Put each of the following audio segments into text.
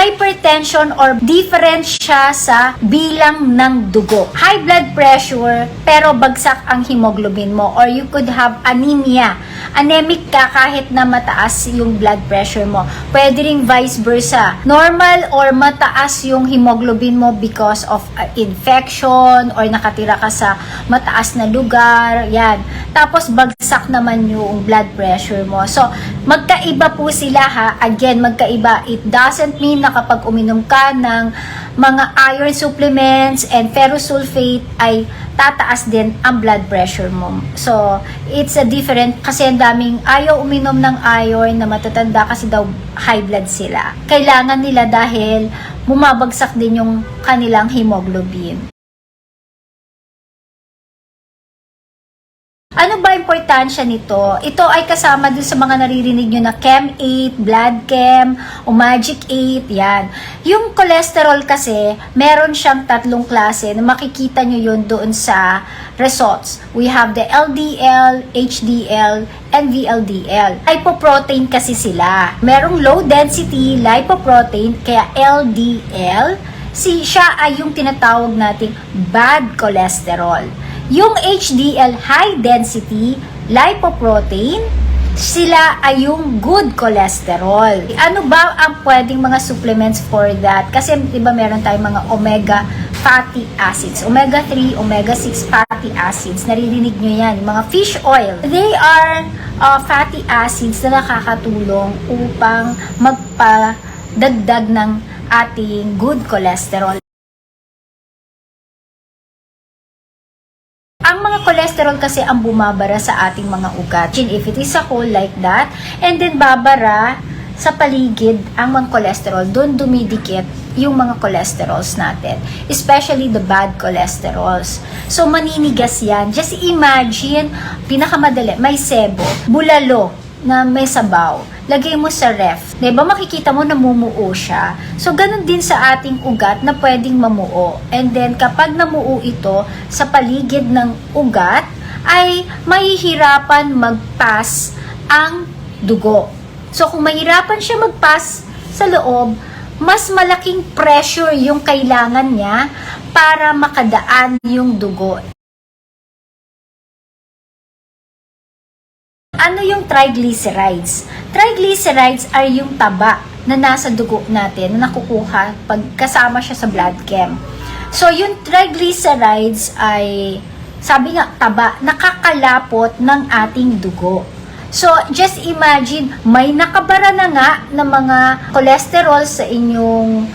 hypertension or different siya sa bilang ng dugo. High blood pressure pero bagsak ang hemoglobin mo or you could have anemia. Anemic ka kahit na mataas yung blood pressure mo. Pwede ring vice versa. Normal or mataas yung hemoglobin mo because of uh, infection or nakatira ka sa mataas na lugar. Yan. Tapos bagsak naman yung blood pressure mo. So, magkaiba po sila ha. Again, magkaiba. It doesn't mean na kapag uminom ka ng mga iron supplements and ferrous sulfate ay tataas din ang blood pressure mo. So, it's a different kasi ang daming ayaw uminom ng iron na matatanda kasi daw high blood sila. Kailangan nila dahil bumabagsak din yung kanilang hemoglobin. Ano ba importansya nito? Ito ay kasama dun sa mga naririnig nyo na Chem 8, Blood Chem, o Magic 8, yan. Yung cholesterol kasi, meron siyang tatlong klase na makikita nyo yun doon sa results. We have the LDL, HDL, and VLDL. Lipoprotein kasi sila. Merong low density lipoprotein, kaya LDL, si siya ay yung tinatawag nating bad cholesterol. Yung HDL high density lipoprotein, sila ay yung good cholesterol. Ano ba ang pwedeng mga supplements for that? Kasi 'di ba meron tayong mga omega fatty acids, omega 3, omega 6 fatty acids. Naririnig nyo yan, yung mga fish oil. They are uh, fatty acids na nakakatulong upang magpadagdag ng ating good cholesterol. Cholesterol kasi ang bumabara sa ating mga ugat. If it is a hole like that, and then babara sa paligid ang mga cholesterol, doon dumidikit yung mga cholesterols natin. Especially the bad cholesterols. So, maninigas yan. Just imagine, pinakamadali, may sebo, bulalo, na may sabaw. Lagay mo sa ref. ba makikita mo namumuo siya. So ganun din sa ating ugat na pwedeng mamuo. And then kapag namuo ito sa paligid ng ugat ay mahihirapan mag-pass ang dugo. So kung mahirapan siya mag-pass sa loob, mas malaking pressure yung kailangan niya para makadaan yung dugo. Ano yung triglycerides? Triglycerides ay yung taba na nasa dugo natin na nakukuha pag kasama siya sa blood chem. So, yung triglycerides ay, sabi nga, taba, nakakalapot ng ating dugo. So, just imagine, may nakabara na nga ng mga cholesterol sa inyong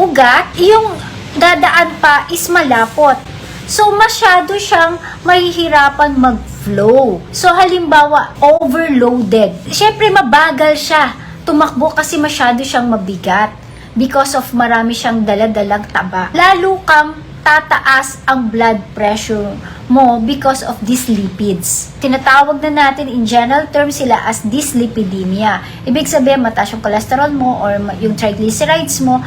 ugat, yung dadaan pa is malapot. So, masyado siyang mahihirapan mag-flow. So, halimbawa, overloaded. Siyempre, mabagal siya tumakbo kasi masyado siyang mabigat because of marami siyang daladalang taba. Lalo kang tataas ang blood pressure mo because of these lipids. Tinatawag na natin in general terms sila as dyslipidemia. Ibig sabihin, mataas yung cholesterol mo or yung triglycerides mo